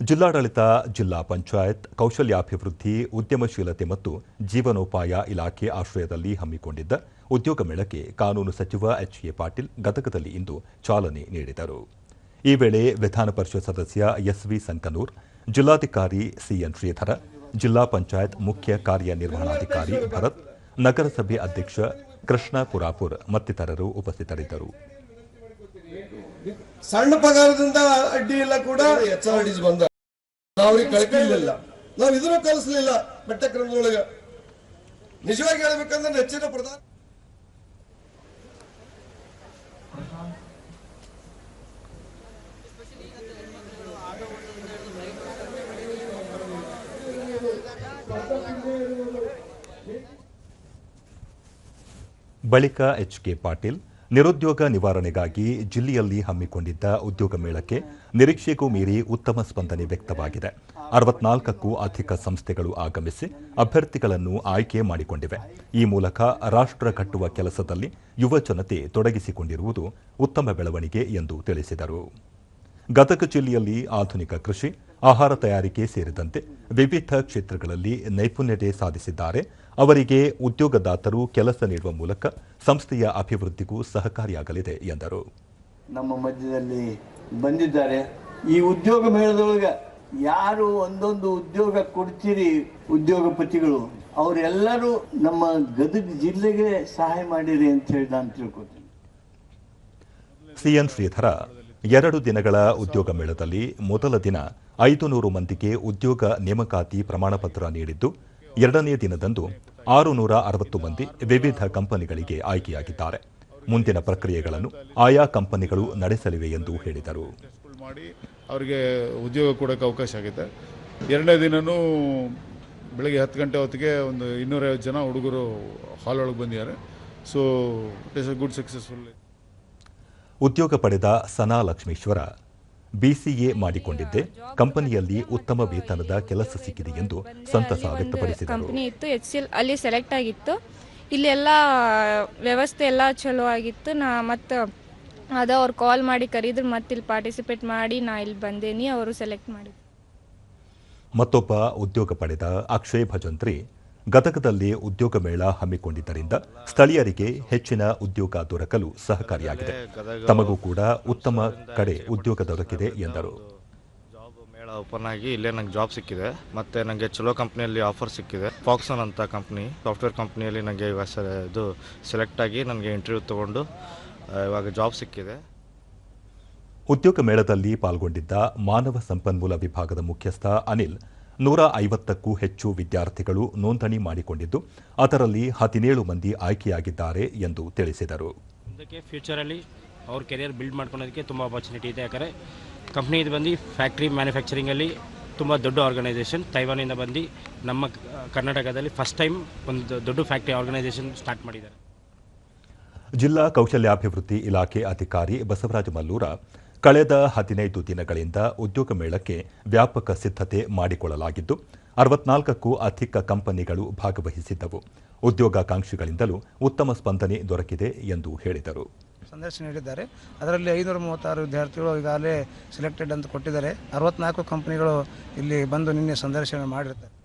ಜಿಲ್ಲಾಡಳಿತ ಜಿಲ್ಲಾ ಪಂಚಾಯತ್ ಕೌಶಲ್ಯಾಭಿವೃದ್ಧಿ ಉದ್ಯಮಶೀಲತೆ ಮತ್ತು ಜೀವನೋಪಾಯ ಇಲಾಖೆ ಆಶ್ರಯದಲ್ಲಿ ಹಮ್ಮಿಕೊಂಡಿದ್ದ ಉದ್ಯೋಗ ಮೇಳಕ್ಕೆ ಕಾನೂನು ಸಚಿವ ಎಚ್ ಎ ಪಾಟೀಲ್ ಗದಗದಲ್ಲಿ ಇಂದು ಚಾಲನೆ ನೀಡಿದರು. ಈ ವೇಳೆ ವಿಧಾನ ಪರಿಷತ್ ಸದಸ್ಯ ಎಸ್ವಿ ಸಂಕನೂರ್ ಜಿಲ್ಲಾಧಿಕಾರಿ ಸಿಎನ್ ಶ್ರೀಧರ ಜಿಲ್ಲಾ ಪಂಚಾಯತ್ ಮುಖ್ಯ ಕಾರ್ಯನಿರ್ವಹಣಾಧಿಕಾರಿ ಭರತ್ ನಗರಸಭೆ ಅಧ್ಯಕ್ಷ ಕೃಷ್ಣ ಪುರಾಪುರ್ ಮತ್ತಿತರರು ಉಪಸ್ಥಿತರಿದ್ದರು. ಸಣ್ಣ ಪಗಾರದಿಂದ ಅಡ್ಡಿ ಇಲ್ಲ ಕೂಡ. ಎಚ್ ಆರ್ ಡಿಸ್ ಬಂದ ಅವ್ರಿಗೆ ಕಳ್ಕೊಳ್ಳಿಲ್ಲ ನಾವು ಇದನ್ನು ಕಲಿಸ್ಲಿಲ್ಲ ಪಠ್ಯಕ್ರಮದೊಳಗೆ. ನಿಜವಾಗಿ ಹೇಳ್ಬೇಕಂದ್ರೆ ನೆಚ್ಚಿನ ಪ್ರಧಾನ ಬಳಿಕ ಎಚ್ ಕೆ ಪಾಟೀಲ್ ನಿರುದ್ಯೋಗ ನಿವಾರಣೆಗಾಗಿ ಜಿಲ್ಲೆಯಲ್ಲಿ ಹಮ್ಮಿಕೊಂಡಿದ್ದ ಉದ್ಯೋಗ ಮೇಳಕ್ಕೆ ನಿರೀಕ್ಷೆಗೂ ಮೀರಿ ಉತ್ತಮ ಸ್ಪಂದನೆ ವ್ಯಕ್ತವಾಗಿದೆ. ಅರವತ್ನಾಲ್ಕಕ್ಕೂ ಅಧಿಕ ಸಂಸ್ಥೆಗಳು ಆಗಮಿಸಿ ಅಭ್ಯರ್ಥಿಗಳನ್ನು ಆಯ್ಕೆ ಮಾಡಿಕೊಂಡಿವೆ. ಈ ಮೂಲಕ ರಾಷ್ಟ್ರ ಕಟ್ಟುವ ಕೆಲಸದಲ್ಲಿ ಯುವ ಜನತೆ ತೊಡಗಿಸಿಕೊಂಡಿರುವುದು ಉತ್ತಮ ಬೆಳವಣಿಗೆ ಎಂದು ತಿಳಿಸಿದರು. ಗದಗ ಜಿಲ್ಲೆಯಲ್ಲಿ ಆಧುನಿಕ ಕೃಷಿ ಆಹಾರ ತಯಾರಿಕೆ ಸೇರಿದಂತೆ ವಿವಿಧ ಕ್ಷೇತ್ರಗಳಲ್ಲಿ ನೈಪುಣ್ಯತೆ ಸಾಧಿಸಿದ್ದಾರೆ. ಅವರಿಗೆ ಉದ್ಯೋಗದಾತರು ಕೆಲಸ ನೀಡುವ ಮೂಲಕ ಸಂಸ್ಥೆಯ ಅಭಿವೃದ್ಧಿಗೂ ಸಹಕಾರಿಯಾಗಲಿದೆ ಎಂದರು. ನಮ್ಮ ಮಧ್ಯದಲ್ಲಿ ಬಂದಿದ್ದಾರೆ. ಈ ಉದ್ಯೋಗ ಮೇಳದೊಳಗೆ ಯಾರು ಒಂದೊಂದು ಉದ್ಯೋಗ ಕೊಡ್ತೀರಿ ಉದ್ಯೋಗಪತಿಗಳು ಅವರೆಲ್ಲರೂ ನಮ್ಮ ಗದಗ ಜಿಲ್ಲೆಗೆ ಸಹಾಯ ಮಾಡಿರಿ ಅಂತ ಹೇಳಿ ನಾನು ತಿಳ್ಕೊತೀನಿ. ಸಿಎನ್ ಶ್ರೀಧರ ಎರಡು ದಿನಗಳ ಉದ್ಯೋಗ ಮೇಳದಲ್ಲಿ ಮೊದಲ ದಿನ ಐದು ನೂರು ಮಂದಿಗೆ ಉದ್ಯೋಗ ನೇಮಕಾತಿ ಪ್ರಮಾಣಪತ್ರ ನೀಡಿದ್ದು, ಎರಡನೇ ದಿನದಂದು ಆರು ನೂರ ಅರವತ್ತು ಮಂದಿ ವಿವಿಧ ಕಂಪನಿಗಳಿಗೆ ಆಯ್ಕೆಯಾಗಿದ್ದಾರೆ. ಮುಂದಿನ ಪ್ರಕ್ರಿಯೆಗಳನ್ನು ಆಯಾ ಕಂಪನಿಗಳು ನಡೆಸಲಿವೆ ಎಂದು ಹೇಳಿದರು. ಮಾಡಿ ಅವರಿಗೆ ಉದ್ಯೋಗ ಕೊಡೋಕೆ ಅವಕಾಶ ಆಗಿದೆ. ಎರಡನೇ ದಿನವೂ ಬೆಳಗ್ಗೆ ಹತ್ತು ಗಂಟೆ ಹೊತ್ತಿಗೆ ಒಂದು ಇನ್ನೂರೈವತ್ತು ಜನ ಹುಡುಗರು ಹಾಲ್ ಒಳಗೆ ಬಂದಿದ್ದಾರೆ. So it is a good successful ಉದ್ಯೋಗ ಪಡೆದ ಸನಾ ಲಕ್ಷ್ಮೀಶ್ವರ ಬಿಸಿಎ ಮಾಡಿಕೊಂಡಿದ್ದೆ. ಕಂಪನಿಯಲ್ಲಿ ಉತ್ತಮ ವೇತನದ ಕೆಲಸ ಸಿಕ್ಕಿದೆ ಎಂದು ಸಂತಸ ವ್ಯಕ್ತಪಡಿಸಿದರು. ಕಂಪನಿ ಇತ್ತು ಎಚ್ ಸಿ ಅಲ್ಲಿ ಸೆಲೆಕ್ಟ್ ಆಗಿತ್ತು. ಇಲ್ಲೆಲ್ಲ ವ್ಯವಸ್ಥೆ ಎಲ್ಲ ಚಲೋ ಆಗಿತ್ತು. ನಾ ಮತ್ತು ಅದ ಅವ್ರು ಕಾಲ್ ಮಾಡಿ ಕರೀದ್ರು ಮತ್ತೆ ಇಲ್ಲಿ ಪಾರ್ಟಿಸಿಪೇಟ್ ಮಾಡಿ ನಾ ಇಲ್ಲಿ ಬಂದೇನಿ ಅವರು ಸೆಲೆಕ್ಟ್ ಮಾಡಿ ಮತ್ತೊಬ್ಬ ಉದ್ಯೋಗ ಪಡೆದ ಅಕ್ಷಯ್ ಭಜಂತ್ರಿ ಗದಗದಲ್ಲಿ ಉದ್ಯೋಗ ಮೇಳ ಹಮ್ಮಿಕೊಂಡಿದ್ದರಿಂದ ಸ್ಥಳೀಯರಿಗೆ ಹೆಚ್ಚಿನ ಉದ್ಯೋಗ ದೊರಕಲು ಸಹಕಾರಿಯಾಗಿದೆ. ತಮಗೂ ಕೂಡ ಉತ್ತಮ ಕಡೆ ಉದ್ಯೋಗ ದೊರಕಿದೆ ಎಂದರು. ಜಾಬ್ ಮೇಳ ಓಪನ್ ಆಗಿ ಇಲ್ಲೇ ನಂಗೆ ಜಾಬ್ ಸಿಕ್ಕಿದೆ. ಮತ್ತೆ ನನಗೆ ಚಲೋ ಕಂಪ್ನಿಯಲ್ಲಿ ಆಫರ್ ಸಿಕ್ಕಿದೆ. ಫಾಕ್ಸನ್ ಅಂತ ಕಂಪ್ನಿ ಸಾಫ್ಟ್ವೇರ್ ಕಂಪ್ನಿಯಲ್ಲಿ ನನಗೆ ಇವಾಗ ಇದು ಸೆಲೆಕ್ಟ್ ಆಗಿ ನನಗೆ ಇಂಟರ್ವ್ಯೂ ತಗೊಂಡು ಇವಾಗ ಜಾಬ್ ಸಿಕ್ಕಿದೆ. ಉದ್ಯೋಗ ಮೇಳದಲ್ಲಿ ಪಾಲ್ಗೊಂಡಿದ್ದ ಮಾನವ ಸಂಪನ್ಮೂಲ ವಿಭಾಗದ ಮುಖ್ಯಸ್ಥ ಅನಿಲ್ ನೂರ ಐವತ್ತಕ್ಕೂ ಹೆಚ್ಚು ವಿದ್ಯಾರ್ಥಿಗಳು ನೋಂದಣಿ ಮಾಡಿಕೊಂಡಿದ್ದು ಅದರಲ್ಲಿ ಹದಿನೇಳು ಮಂದಿ ಆಯ್ಕೆಯಾಗಿದ್ದಾರೆ ಎಂದು ತಿಳಿಸಿದರು. ಮುಂದಕ್ಕೆ ಫ್ಯೂಚರಲ್ಲಿ ಅವ್ರ ಕೆರಿಯರ್ ಬಿಲ್ಡ್ ಮಾಡ್ಕೊಳ್ಳೋದಕ್ಕೆ ತುಂಬ ಆಪರ್ಚುನಿಟಿ ಇದೆ. ಯಾಕಂದರೆ ಕಂಪ್ನಿ ಇದು ಬಂದು ಫ್ಯಾಕ್ಟ್ರಿ ಮ್ಯಾನುಫ್ಯಾಕ್ಚರಿಂಗಲ್ಲಿ ತುಂಬ ದೊಡ್ಡ ಆರ್ಗನೈಸೇಷನ್ ತೈವಾನಿಂದ ಬಂದು ನಮ್ಮ ಕರ್ನಾಟಕದಲ್ಲಿ ಫಸ್ಟ್ ಟೈಮ್ ಒಂದು ದೊಡ್ಡ ಫ್ಯಾಕ್ಟ್ರಿ ಆರ್ಗನೈಸೇಷನ್ ಸ್ಟಾರ್ಟ್ ಮಾಡಿದ್ದಾರೆ. ಜಿಲ್ಲಾ ಕೌಶಲ್ಯಾಭಿವೃದ್ಧಿ ಇಲಾಖೆ ಅಧಿಕಾರಿ ಬಸವರಾಜ ಮಲ್ಲೂರ ಕಳೆದ ಹದಿನೈದು ದಿನಗಳಿಂದ ಉದ್ಯೋಗ ಮೇಳಕ್ಕೆ ವ್ಯಾಪಕ ಸಿದ್ಧತೆ ಮಾಡಿಕೊಳ್ಳಲಾಗಿದ್ದು, ಅರವತ್ನಾಲ್ಕಕ್ಕೂ ಅಧಿಕ ಕಂಪನಿಗಳು ಭಾಗವಹಿಸಿದ್ದವು. ಉದ್ಯೋಗಾಕಾಂಕ್ಷಿಗಳಿಂದಲೂ ಉತ್ತಮ ಸ್ಪಂದನೆ ದೊರಕಿದೆ ಎಂದು ಹೇಳಿದರು. ಸಂದರ್ಶನ ನೀಡಿದ್ದಾರೆ. ಅದರಲ್ಲಿ ಐನೂರ ಮೂವತ್ತಾರು ವಿದ್ಯಾರ್ಥಿಗಳು ಈಗಾಗಲೇ ಸೆಲೆಕ್ಟೆಡ್ ಅಂತ ಕೊಟ್ಟಿದ್ದಾರೆ. ಅರವತ್ನಾಲ್ಕು ಕಂಪನಿಗಳು ಇಲ್ಲಿ ಬಂದು ನಿನ್ನೆ ಸಂದರ್ಶನ ಮಾಡಿರ್ತಾರೆ.